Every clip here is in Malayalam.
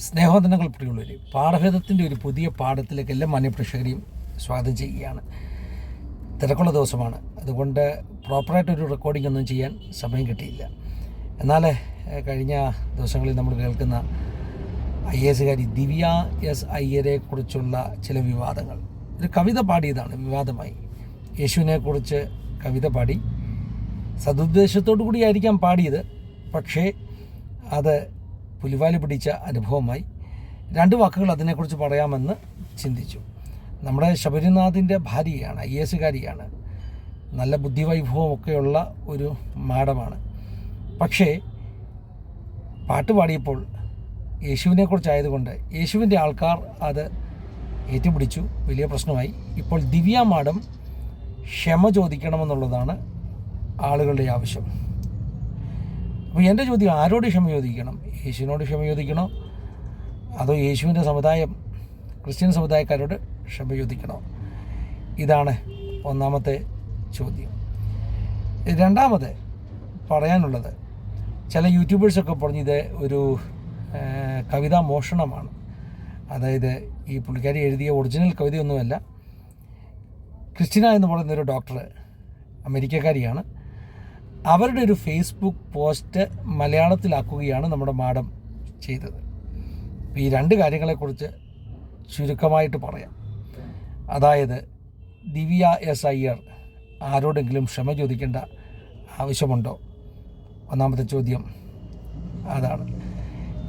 സ്നേഹവന്ദനങ്ങൾ പ്രിയുള്ളവർ പാഠഭേദത്തിന്റെ ഒരു പുതിയ പാഠത്തിലേക്ക് എല്ലാ മാന്യപ്രേക്ഷകരെയും സ്വാഗതം ചെയ്യുകയാണ്. തിരക്കുള്ള ദിവസമാണ്. അതുകൊണ്ട് പ്രോപ്പറായിട്ടൊരു റെക്കോർഡിംഗ് ഒന്നും ചെയ്യാൻ സമയം കിട്ടിയില്ല. എന്നാൽ കഴിഞ്ഞ ദിവസങ്ങളിൽ നമ്മൾ കേൾക്കുന്ന ഐ എസുകാരി ദിവ്യ എസ് അയ്യരെ കുറിച്ചുള്ള ചില വിവാദങ്ങൾ. ഒരു കവിത പാടിയതാണ് വിവാദമായി. യേശുവിനെക്കുറിച്ച് കവിത പാടി. സതുദ്ദേശത്തോടു കൂടിയായിരിക്കാം പാടിയത്. പക്ഷേ അത് പുലിവാലി പിടിച്ച അനുഭവമായി. രണ്ട് വാക്കുകൾ അതിനെക്കുറിച്ച് പറയാമെന്ന് ചിന്തിച്ചു. നമ്മുടെ ശബരിനാഥിന്റെ ഭാര്യയാണ് ഐ എസുകാരിയാണ് നല്ല ബുദ്ധിവൈഭവമൊക്കെയുള്ള ഒരു മാഡമാണ്. പക്ഷേ പാട്ട് പാടിയപ്പോൾ യേശുവിനെക്കുറിച്ചായതുകൊണ്ട് യേശുവിന്റെ ആൾക്കാർ അത് ഏറ്റുപിടിച്ചു. വലിയ പ്രശ്നമായി. ഇപ്പോൾ ദിവ്യ മാഡം ക്ഷമ ചോദിക്കണമെന്നുള്ളതാണ് ആളുകളുടെ ആവശ്യം. അപ്പോൾ എന്റെ ചോദ്യം ആരോട് ക്ഷമ ചോദിക്കണം? യേശുവിനോട് ക്ഷമ ചോദിക്കണോ? അതോ യേശുവിന്റെ സമുദായം ക്രിസ്ത്യൻ സമുദായക്കാരോട് ക്ഷമ ചോദിക്കണോ? ഇതാണ് ഒന്നാമത്തെ ചോദ്യം. രണ്ടാമത് പറയാനുള്ളത് ചില യൂട്യൂബേഴ്സൊക്കെ പറഞ്ഞത് ഒരു കവിതാ മോഷണമാണ്. അതായത് ഈ പുള്ളിക്കാരി എഴുതിയ ഒറിജിനൽ കവിതയൊന്നുമല്ല. ക്രിസ്റ്റിന എന്ന് പറയുന്ന ഒരു ഡോക്ടർ അമേരിക്കക്കാരിയാണ്. അവരുടെ ഒരു ഫേസ്ബുക്ക് പോസ്റ്റ് മലയാളത്തിലാക്കുകയാണ് നമ്മുടെ മാഡം ചെയ്തത്. ഈ രണ്ട് കാര്യങ്ങളെക്കുറിച്ച് ചുരുക്കമായിട്ട് പറയാം. അതായത് ദിവ്യ എസ് അയ്യർ ആരോടെങ്കിലും ക്ഷമ ചോദിക്കേണ്ട ആവശ്യമുണ്ടോ? ഒന്നാമത്തെ ചോദ്യം അതാണ്.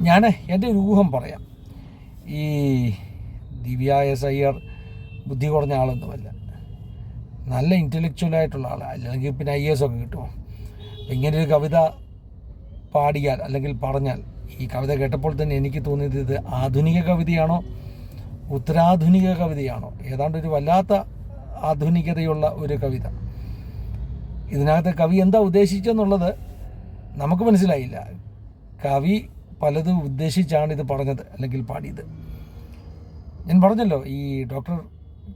ഞാൻ എന്റെ ഒരു ഊഹം പറയാം. ഈ ദിവ്യ എസ് അയ്യർ ബുദ്ധി കുറഞ്ഞ ആളൊന്നുമല്ല. നല്ല ഇന്റലക്ച്വലായിട്ടുള്ള ആളാണ് അല്ലെങ്കിൽ പിന്നെ ഐ എസ് ഒക്കെ കിട്ടുമോ? ഇങ്ങനൊരു കവിത പാടിയാൽ അല്ലെങ്കിൽ പറഞ്ഞാൽ ഈ കവിത കേട്ടപ്പോൾ തന്നെ എനിക്ക് തോന്നിയത് ഇത് ആധുനിക കവിതയാണോ ഉത്തരാധുനിക കവിതയാണോ? ഏതാണ്ട് ഒരു വല്ലാത്ത ആധുനികതയുള്ള ഒരു കവിത. ഇതിനകത്ത് കവി എന്താ ഉദ്ദേശിച്ചെന്നുള്ളത് നമുക്ക് മനസ്സിലായില്ല. കവി പലതും ഉദ്ദേശിച്ചാണ് ഇത് പറഞ്ഞത് അല്ലെങ്കിൽ പാടിയത്. ഞാൻ പറഞ്ഞല്ലോ ഈ ഡോക്ടർ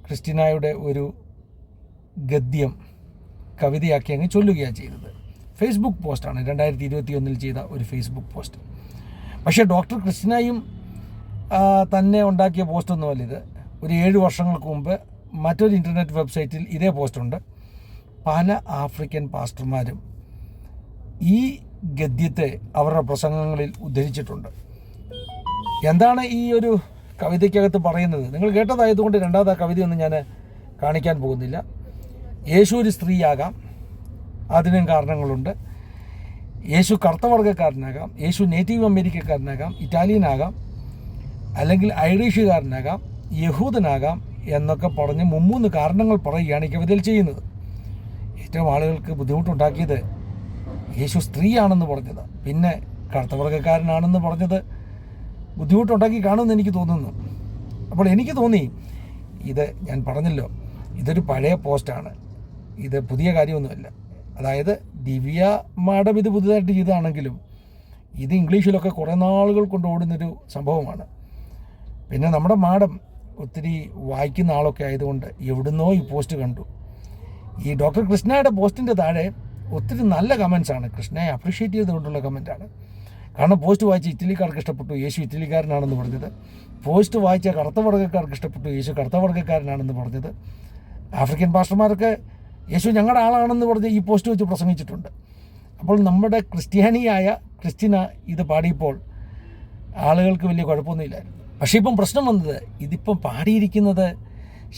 ക്രിസ്റ്റിനായുടെ ഒരു ഗദ്യം കവിതയാക്കി അങ്ങ് ചൊല്ലുകയാണ് ചെയ്തത്. ഫേസ്ബുക്ക് പോസ്റ്റാണ് രണ്ടായിരത്തി ഇരുപത്തി ഒന്നിൽ ചെയ്ത ഒരു ഫേസ്ബുക്ക് പോസ്റ്റ് പക്ഷേ ഡോക്ടർ കൃഷ്ണയും തന്നെ ഉണ്ടാക്കിയ പോസ്റ്റൊന്നുമല്ല ഇത്. ഒരു ഏഴ് വർഷങ്ങൾക്ക് മുമ്പ് മറ്റൊരു ഇന്റർനെറ്റ് വെബ്സൈറ്റിൽ ഇതേ പോസ്റ്റുണ്ട് പല ആഫ്രിക്കൻ പാസ്റ്റർമാരും ഈ ഗദ്യത്തെ അവരുടെ പ്രസംഗങ്ങളിൽ ഉദ്ധരിച്ചിട്ടുണ്ട്. എന്താണ് ഈ ഒരു കവിതയ്ക്കകത്ത് പറയുന്നത്? നിങ്ങൾ കേട്ടതായതുകൊണ്ട് രണ്ടാമത്തെ കവിതയൊന്നും ഞാൻ കാണിക്കാൻ പോകുന്നില്ല. യേശു ഒരു സ്ത്രീയാകാം. അതിനും കാരണങ്ങളുണ്ട്. യേശു കറുത്തവർഗക്കാരനാകാം യേശു നേറ്റീവ് അമേരിക്കക്കാരനാകാം ഇറ്റാലിയനാകാം അല്ലെങ്കിൽ ഐറിഷുകാരനാകാം യഹൂദനാകാം എന്നൊക്കെ പറഞ്ഞ് മുമ്മൂന്ന് കാരണങ്ങൾ പറയുകയാണ് ഈ കവിതയിൽ ചെയ്യുന്നത്. ഏറ്റവും ആളുകൾക്ക് ബുദ്ധിമുട്ടുണ്ടാക്കിയത് യേശു സ്ത്രീയാണെന്ന് പറഞ്ഞത് പിന്നെ കറുത്തവർഗക്കാരനാണെന്ന് പറഞ്ഞത് ബുദ്ധിമുട്ടുണ്ടാക്കി കാണുമെന്ന് എനിക്ക് തോന്നുന്നു. അപ്പോൾ എനിക്ക് തോന്നി ഇത് ഞാൻ പറഞ്ഞല്ലോ ഇതൊരു പഴയ പോസ്റ്റാണ് ഇത് പുതിയ കാര്യമൊന്നുമല്ല. അതായത് ദിവ്യ മാഡം ഇത് പുതുതായിട്ട് ചെയ്തതാണെങ്കിലും ഇത് ഇംഗ്ലീഷിലൊക്കെ കുറേ നാളുകൾ കൊണ്ട് ഓടുന്നൊരു സംഭവമാണ്. പിന്നെ നമ്മുടെ മാഡം ഒത്തിരി വായിക്കുന്ന ആളൊക്കെ ആയതുകൊണ്ട് എവിടുന്നോ ഈ പോസ്റ്റ് കണ്ടു. ഈ ഡോക്ടർ കൃഷ്ണയുടെ പോസ്റ്റിന്റെ താഴെ ഒത്തിരി നല്ല കമൻസാണ്. കൃഷ്ണയെ അപ്രീഷിയേറ്റ് ചെയ്തുകൊണ്ടുള്ള കമന്റാണ്. കാരണം പോസ്റ്റ് വായിച്ച് ഇറ്റലിക്കാർക്ക് ഇഷ്ടപ്പെട്ടു യേശു ഇറ്റലിക്കാരനാണെന്ന് പറഞ്ഞത്. പോസ്റ്റ് വായിച്ച കറുത്ത വർഗക്കാർക്ക് ഇഷ്ടപ്പെട്ടു യേശു കറുത്ത വർഗക്കാരനാണെന്ന് പറഞ്ഞത്. ആഫ്രിക്കൻ പാസ്റ്റർമാർക്ക് യേശു ഞങ്ങളുടെ ആളാണെന്ന് പറഞ്ഞ് ഈ പോസ്റ്റ് വെച്ച് പ്രസംഗിച്ചിട്ടുണ്ട്. അപ്പോൾ നമ്മുടെ ക്രിസ്ത്യാനിയായ ക്രിസ്ത്യന ഇത് പാടിയപ്പോൾ ആളുകൾക്ക് വലിയ കുഴപ്പമൊന്നുമില്ലായിരുന്നു. പക്ഷേ ഇപ്പം പ്രശ്നം വന്നത് ഇതിപ്പം പാടിയിരിക്കുന്നത്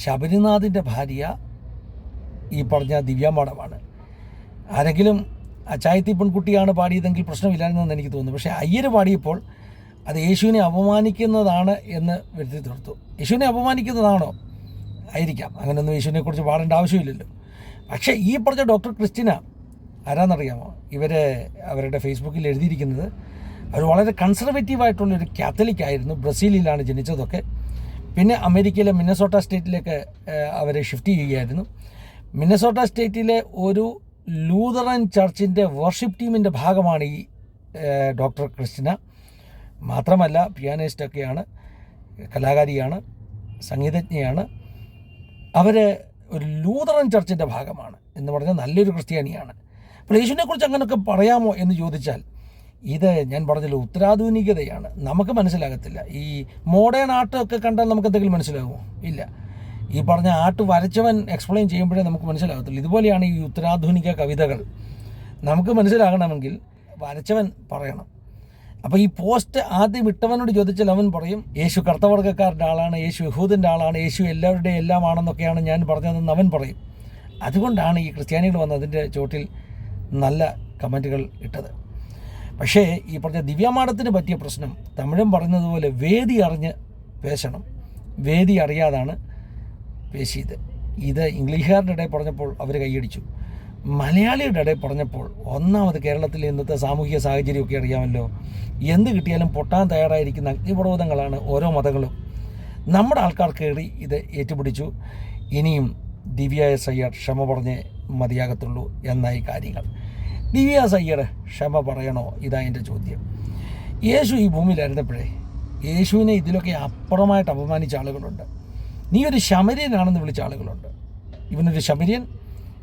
ശബരിനാഥിന്റെ ഭാര്യ ഈ പറഞ്ഞ ദിവ്യാമാടമാണ് ആരെങ്കിലും അച്ചായത്തി പെൺകുട്ടിയാണ് പാടിയതെങ്കിൽ പ്രശ്നമില്ലായിരുന്നെന്ന് എനിക്ക് തോന്നുന്നു. പക്ഷേ അയ്യർ പാടിയപ്പോൾ അത് യേശുവിനെ അപമാനിക്കുന്നതാണ് എന്ന് വരുത്തി തീർത്തു. യേശുവിനെ അപമാനിക്കുന്നതാണോ? ആയിരിക്കാം. അങ്ങനെയൊന്നും യേശുവിനെ കുറിച്ച് പാടേണ്ട ആവശ്യമില്ലല്ലോ. പക്ഷേ ഈ പറഞ്ഞ ഡോക്ടർ ക്രിസ്റ്റിന ആരാന്നറിയാമോ? ഇവരെ അവരുടെ ഫേസ്ബുക്കിൽ എഴുതിയിരിക്കുന്നത് അവർ വളരെ കൺസർവേറ്റീവ് ആയിട്ടുള്ളൊരു കാത്തലിക് ആയിരുന്നു. ബ്രസീലിലാണ് ജനിച്ചതൊക്കെ. പിന്നെ അമേരിക്കയിലെ മിന്നസോട്ട സ്റ്റേറ്റിലേക്ക് അവരെ ഷിഫ്റ്റ് ചെയ്യുകയായിരുന്നു. മിന്നസോട്ട സ്റ്റേറ്റിലെ ഒരു ലൂതറൻ ചർച്ചിന്റെ വർഷിപ്പ് ടീമിന്റെ ഭാഗമാണ് ഈ ഡോക്ടർ ക്രിസ്റ്റിന. മാത്രമല്ല പിയാനിസ്റ്റൊക്കെയാണ് കലാകാരിയാണ് സംഗീതജ്ഞയാണ്. അവർ ഒരു ലൂതറൻ ചർച്ചിന്റെ ഭാഗമാണ് എന്ന് പറഞ്ഞാൽ നല്ലൊരു ക്രിസ്ത്യാനിയാണ്. അപ്പോൾ യേശുവിനെക്കുറിച്ച് അങ്ങനെയൊക്കെ പറയാമോ എന്ന് ചോദിച്ചാൽ ഇത് ഞാൻ പറഞ്ഞല്ലോ ഉത്തരാധുനികതയാണ്. നമുക്ക് മനസ്സിലാകത്തില്ല. ഈ മോഡേൺ ആർട്ടൊക്കെ കണ്ടാൽ നമുക്ക് എന്തെങ്കിലും മനസ്സിലാകുമോ ഇല്ല. ഈ പറഞ്ഞ ആർട്ട് വരച്ചവൻ എക്സ്പ്ലെയിൻ ചെയ്യുമ്പോഴേ നമുക്ക് മനസ്സിലാകത്തുള്ളൂ. ഇതുപോലെയാണ് ഈ ഉത്തരാധുനിക കവിതകൾ. നമുക്ക് മനസ്സിലാകണമെങ്കിൽ വരച്ചവൻ പറയണം. അപ്പോൾ ഈ പോസ്റ്റ് ആദ്യം ഇട്ടവനോട് ചോദിച്ചാൽ അവൻ പറയും യേശു കർത്തവർഗക്കാരുടെ ആളാണ് യേശു യഹൂദിന്റെ ആളാണ് യേശു എല്ലാവരുടെയും എല്ലാം ആണെന്നൊക്കെയാണ് ഞാൻ പറഞ്ഞതെന്ന് അവൻ പറയും. അതുകൊണ്ടാണ് ഈ ക്രിസ്ത്യാനികൾ വന്ന് അതിന്റെ ചോട്ടിൽ നല്ല കമന്റുകൾ ഇട്ടത്. പക്ഷേ ഈ പറഞ്ഞ ദിവ്യമാടത്തിന് പറ്റിയ പ്രശ്നം തമിഴൻ പറഞ്ഞതുപോലെ വേദി അറിഞ്ഞ് പേശണം വേദി അറിയാതാണ് പേശിയത്. ഇത് ഇംഗ്ലീഷുകാരുടെ ഇടയിൽ പറഞ്ഞപ്പോൾ അവർ കൈയടിച്ചു. മലയാളിയുടെ ഇടയിൽ പറഞ്ഞപ്പോൾ ഒന്നാമത് കേരളത്തിലെ ഇന്നത്തെ സാമൂഹിക സാഹചര്യമൊക്കെ അറിയാമല്ലോ. എന്ത് കിട്ടിയാലും പൊട്ടാൻ തയ്യാറായിരിക്കുന്ന അഗ്നിപർവതങ്ങളാണ് ഓരോ മതങ്ങളും. നമ്മുടെ ആൾക്കാർ കയറി ഇത് ഏറ്റുപിടിച്ചു. ഇനിയും ദിവ്യ എസ് അയ്യർ ക്ഷമ പറഞ്ഞേ മതിയാകത്തുള്ളൂ എന്നായി കാര്യങ്ങൾ. ദിവ്യ എസ് അയ്യർ ക്ഷമ പറയണോ? ഇതാ എന്റെ ചോദ്യം. യേശു ഈ ഭൂമിയിലായിരുന്നപ്പോഴേ യേശുവിനെ ഇതിലൊക്കെ അപ്പുറമായിട്ട് അപമാനിച്ച ആളുകളുണ്ട്. നീ ഒരു ശമര്യനാണെന്ന് വിളിച്ച ആളുകളുണ്ട്. ഇവനൊരു ശമര്യൻ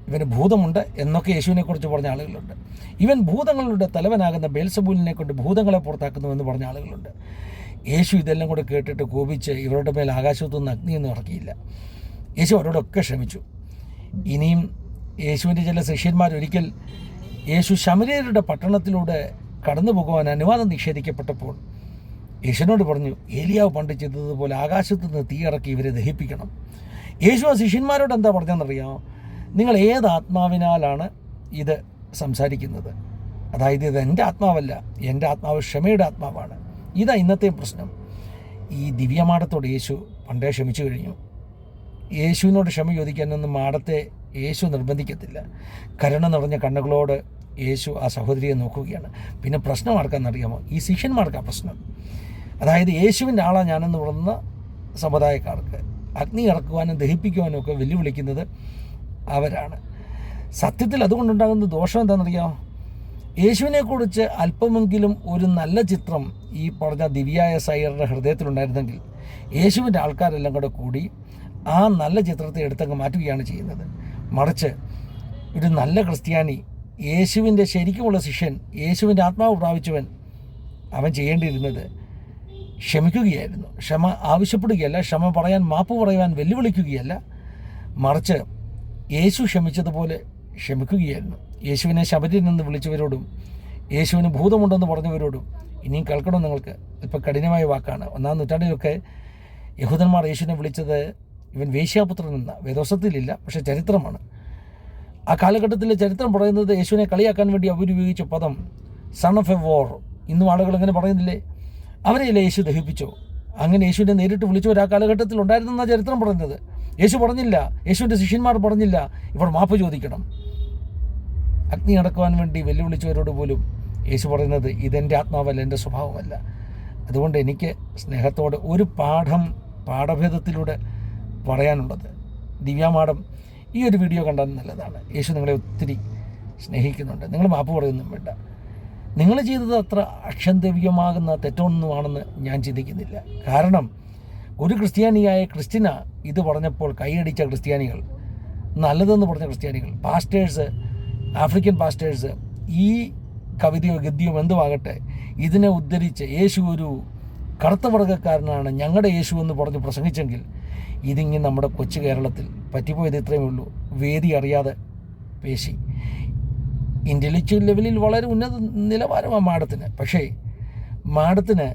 ഇവന് ഭൂതമുണ്ട് എന്നൊക്കെ യേശുവിനെക്കുറിച്ച് പറഞ്ഞ ആളുകളുണ്ട്. ഇവൻ ഭൂതങ്ങളുടെ തലവനാകുന്ന ബേൽസബൂലിനെ കൊണ്ട് ഭൂതങ്ങളെ പുറത്താക്കുന്നു എന്ന് പറഞ്ഞ ആളുകളുണ്ട്. യേശു ഇതെല്ലാം കൂടെ കേട്ടിട്ട് കോപിച്ച് ഇവരുടെ മേൽ ആകാശത്തു നിന്ന് അഗ്നിയൊന്നും ഇറക്കിയില്ല. യേശു അവരോടൊക്കെ ക്ഷമിച്ചു. ഇനിയും യേശുവിന്റെ ചില ശിഷ്യന്മാർ ഒരിക്കൽ യേശു ശമര്യരുടെ പട്ടണത്തിലൂടെ കടന്നു പോകുവാൻ അനുവാദം നിഷേധിക്കപ്പെട്ടപ്പോൾ യേശുവിനോട് പറഞ്ഞു ഏലിയാവ് പണ്ട് ചെയ്തതുപോലെ ആകാശത്ത് നിന്ന് തീയിറക്കി ഇവരെ ദഹിപ്പിക്കണം. യേശു ആ ശിഷ്യന്മാരോട് എന്താ പറഞ്ഞതെന്നറിയാമോ? നിങ്ങൾ ഏത് ആത്മാവിനാലാണ് ഇത് സംസാരിക്കുന്നത്? അതായത് ഇത് എന്റെ ആത്മാവല്ല എന്റെ ആത്മാവ് ക്ഷമയുടെ ആത്മാവാണ്. ഇതാ ഇന്നത്തെ പ്രശ്നം. ഈ ദിവ്യമാടത്തോട് യേശു പണ്ടേ ക്ഷമിച്ചു കഴിഞ്ഞു. യേശുവിനോട് ക്ഷമ ചോദിക്കാനൊന്നും മാടത്തെ യേശു നിർബന്ധിക്കത്തില്ല. കരുണ നിറഞ്ഞ കണ്ണുകളോട് യേശു ആ സഹോദരിയെ നോക്കുകയാണ്. പിന്നെ പ്രശ്നം ആർക്കാണെന്നറിയാമോ? ഈ ശിഷ്യന്മാർക്കാണ് പ്രശ്നം. അതായത് യേശുവിന്റെ ആളാണ് ഞാനെന്ന് പറയുന്ന സമുദായക്കാർക്ക് അഗ്നി ഇറക്കുവാനും ദഹിപ്പിക്കുവാനും ഒക്കെ വെല്ലുവിളിക്കുന്നത് അവരാണ്. സത്യത്തിൽ അതുകൊണ്ടുണ്ടാകുന്ന ദോഷം എന്താണെന്നറിയാമോ യേശുവിനെക്കുറിച്ച് അല്പമെങ്കിലും ഒരു നല്ല ചിത്രം ഈ പറഞ്ഞ ദിവ്യായ സയ്യറുടെ ഹൃദയത്തിലുണ്ടായിരുന്നെങ്കിൽ യേശുവിന്റെ ആൾക്കാരെല്ലാം കൂടെ കൂടി ആ നല്ല ചിത്രത്തെ എടുത്തങ്ങ് മാറ്റുകയാണ് ചെയ്യുന്നത്. മറിച്ച് ഒരു നല്ല ക്രിസ്ത്യാനി യേശുവിന്റെ ശരിക്കുമുള്ള ശിഷ്യൻ യേശുവിന്റെ ആത്മാവ് പ്രാപിച്ചവൻ അവൻ ചെയ്യേണ്ടിയിരുന്നത് ക്ഷമിക്കുകയായിരുന്നു. ക്ഷമ ആവശ്യപ്പെടുകയല്ല ക്ഷമ പറയാൻ മാപ്പ് പറയുവാൻ വെല്ലുവിളിക്കുകയല്ല. മറിച്ച് യേശു ക്ഷമിച്ചതുപോലെ ക്ഷമിക്കുകയായിരുന്നു. യേശുവിനെ ശബരിൽ നിന്ന് വിളിച്ചവരോടും യേശുവിന് ഭൂതമുണ്ടെന്ന് പറഞ്ഞവരോടും ഇനിയും കേൾക്കണം നിങ്ങൾക്ക്. ഇപ്പം കഠിനമായ വാക്കാണ്. ഒന്നാം നൂറ്റാണ്ടിലൊക്കെ യഹൂദന്മാർ യേശുവിനെ വിളിച്ചത് ഇവൻ വേശ്യാപുത്രൻ എന്ന വേദോസത്തിലില്ല പക്ഷേ ചരിത്രമാണ്. ആ കാലഘട്ടത്തിലെ ചരിത്രം പറയുന്നത് യേശുവിനെ കളിയാക്കാൻ വേണ്ടി അവരുപയോഗിച്ച പദം സൺ ഓഫ് എ വോർ ഇന്നും ആളുകൾ അങ്ങനെ പറയുന്നില്ലേ? അവരെയല്ലേ യേശു ദഹിപ്പിച്ചോ അങ്ങനെ യേശുവിനെ നേരിട്ട് വിളിച്ചവർ ആ കാലഘട്ടത്തിൽ ഉണ്ടായിരുന്നെന്ന ചരിത്രം പറഞ്ഞത്. യേശു പറഞ്ഞില്ല. യേശുവിന്റെ ശിഷ്യന്മാർ പറഞ്ഞില്ല. ഇവർ മാപ്പ് ചോദിക്കണം. അഗ്നി അടക്കുവാൻ വേണ്ടി വെല്ലുവിളിച്ചവരോട് പോലും യേശു പറയുന്നത് ഇതെന്റെ ആത്മാവല്ല എന്റെ സ്വഭാവമല്ല. അതുകൊണ്ട് എനിക്ക് സ്നേഹത്തോടെ ഒരു പാഠം പാഠഭേദത്തിലൂടെ പറയാനുള്ളത്. ദിവ്യാമാടം ഈ ഒരു വീഡിയോ കണ്ടാൽ നല്ലതാണ്. യേശു നിങ്ങളെ ഒത്തിരി സ്നേഹിക്കുന്നുണ്ട്. നിങ്ങൾ മാപ്പ് പറയുന്നും വേണ്ട. നിങ്ങൾ ചെയ്തത് അത്ര അക്ഷന്തവ്യമാകുന്ന തെറ്റൊന്നുമാണെന്ന് ഞാൻ ചിന്തിക്കുന്നില്ല. കാരണം ഒരു ക്രിസ്ത്യാനിയായ ക്രിസ്റ്റിന ഇത് പറഞ്ഞപ്പോൾ കൈയടിച്ച ക്രിസ്ത്യാനികൾ നല്ലതെന്ന് പറഞ്ഞ ക്രിസ്ത്യാനികൾ പാസ്റ്റേഴ്സ് ആഫ്രിക്കൻ പാസ്റ്റേഴ്സ് ഈ കവിതയോ ഗദ്യമോ എന്തുമാകട്ടെ ഇതിനെ ഉദ്ധരിച്ച് യേശു ഒരു കറുത്ത വർഗക്കാരനാണ് ഞങ്ങളുടെ യേശു എന്ന് പറഞ്ഞ് പ്രസംഗിച്ചെങ്കിൽ ഇതിങ്ങനെ നമ്മുടെ കൊച്ചു കേരളത്തിൽ പറ്റിപ്പോയത് ഇത്രയേ ഉള്ളൂ. വേദി അറിയാതെ പേശി. ഇന്റലക്ച്വൽ ലെവലിൽ വളരെ ഉന്നത നിലവാരമാണ് മാഡത്തിന്. പക്ഷേ മാഡത്തിന്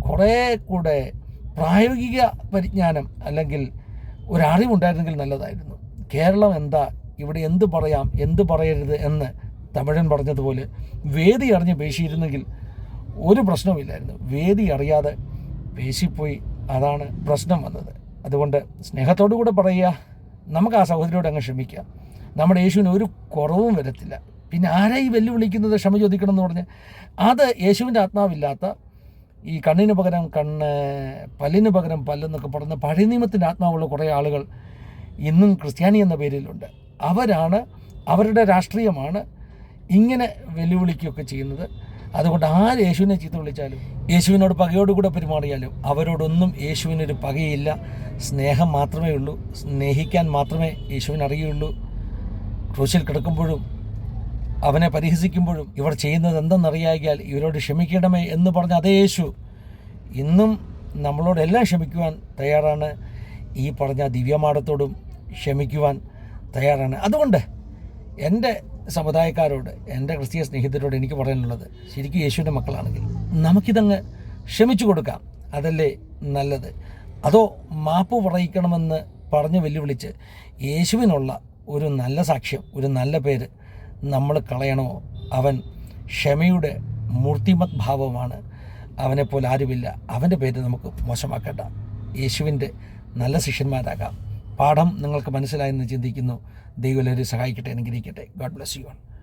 കുറേ കൂടെ പ്രായോഗിക പരിജ്ഞാനം അല്ലെങ്കിൽ ഒരറിവുണ്ടായിരുന്നെങ്കിൽ നല്ലതായിരുന്നു. കേരളം എന്താ ഇവിടെ എന്ത് പറയാം എന്ത് പറയരുത് എന്ന് തമിഴൻ പറഞ്ഞതുപോലെ വേദി അറിഞ്ഞ് പേശിയിരുന്നെങ്കിൽ ഒരു പ്രശ്നവുമില്ലായിരുന്നു വേദി അറിയാതെ പേശിപ്പോയി അതാണ് പ്രശ്നം വന്നത്. അതുകൊണ്ട് സ്നേഹത്തോടു കൂടെ പറയുക നമുക്ക് ആ സഹോദരിയോട് അങ്ങ് ക്ഷമിക്കാം. നമ്മുടെ യേശുവിന് ഒരു കുറവും വരത്തില്ല. പിന്നെ ആരായി വെല്ലുവിളിക്കുന്നത് ക്ഷമ ചോദിക്കണം എന്ന് പറഞ്ഞ് അത് യേശുവിന്റെ ആത്മാവില്ലാത്ത ഈ കണ്ണിന് പകരം കണ്ണ് പല്ലിന് പകരം പല്ലെന്നൊക്കെ പറയുന്ന പഴയ നിയമത്തിന്റെ ആത്മാവുള്ള കുറേ ആളുകൾ ഇന്നും ക്രിസ്ത്യാനി എന്ന പേരിലുണ്ട്. അവരാണ് അവരുടെ രാഷ്ട്രീയമാണ് ഇങ്ങനെ വെല്ലുവിളിക്കുകയൊക്കെ ചെയ്യുന്നത്. അതുകൊണ്ട് ആര് യേശുവിനെ ചീത്ത വിളിച്ചാലും യേശുവിനോട് പകയോടുകൂടെ പെരുമാറിയാലും അവരോടൊന്നും യേശുവിനൊരു പകയില്ല. സ്നേഹം മാത്രമേ ഉള്ളൂ. സ്നേഹിക്കാൻ മാത്രമേ യേശുവിനറിയുള്ളൂ. ക്രൂശിൽ കിടക്കുമ്പോഴും അവനെ പരിഹസിക്കുമ്പോഴും ഇവർ ചെയ്യുന്നത് എന്തെന്നറിയാകിയാൽ ഇവരോട് ക്ഷമിക്കണമേ എന്ന് പറഞ്ഞ അതേ യേശു ഇന്നും നമ്മളോടെല്ലാം ക്ഷമിക്കുവാൻ തയ്യാറാണ്. ഈ പറഞ്ഞ ദിവ്യമാടത്തോടും ക്ഷമിക്കുവാൻ തയ്യാറാണ്. അതുകൊണ്ട് എന്റെ സമുദായക്കാരോട് എന്റെ ക്രിസ്തീയ സ്നേഹിതരോട് എനിക്ക് പറയാനുള്ളത് ശരിക്കും യേശുവിന്റെ മക്കളാണെങ്കിൽ നമുക്കിതങ്ങ് ക്ഷമിച്ചു കൊടുക്കാം. അതല്ലേ നല്ലത്? അതോ മാപ്പ് പറയിക്കണമെന്ന് പറഞ്ഞ് വെല്ലുവിളിച്ച് യേശുവിനുള്ള ഒരു നല്ല സാക്ഷ്യം ഒരു നല്ല പേര് നമ്മൾ കളയണോ? അവൻ ക്ഷമയുടെ മൂർത്തിമത് ഭാവമാണ്. അവനെപ്പോലെ ആരുമില്ല. അവന്റെ പേര് നമുക്ക് മോശമാക്കേണ്ട. യേശുവിന്റെ നല്ല ശിഷ്യന്മാരാകാം. പാഠം നിങ്ങൾക്ക് മനസ്സിലായെന്ന് ചിന്തിക്കുന്നു. ദൈവം എല്ലാവരും സഹായിക്കട്ടെ അനുഗ്രഹിക്കട്ടെ. God bless you on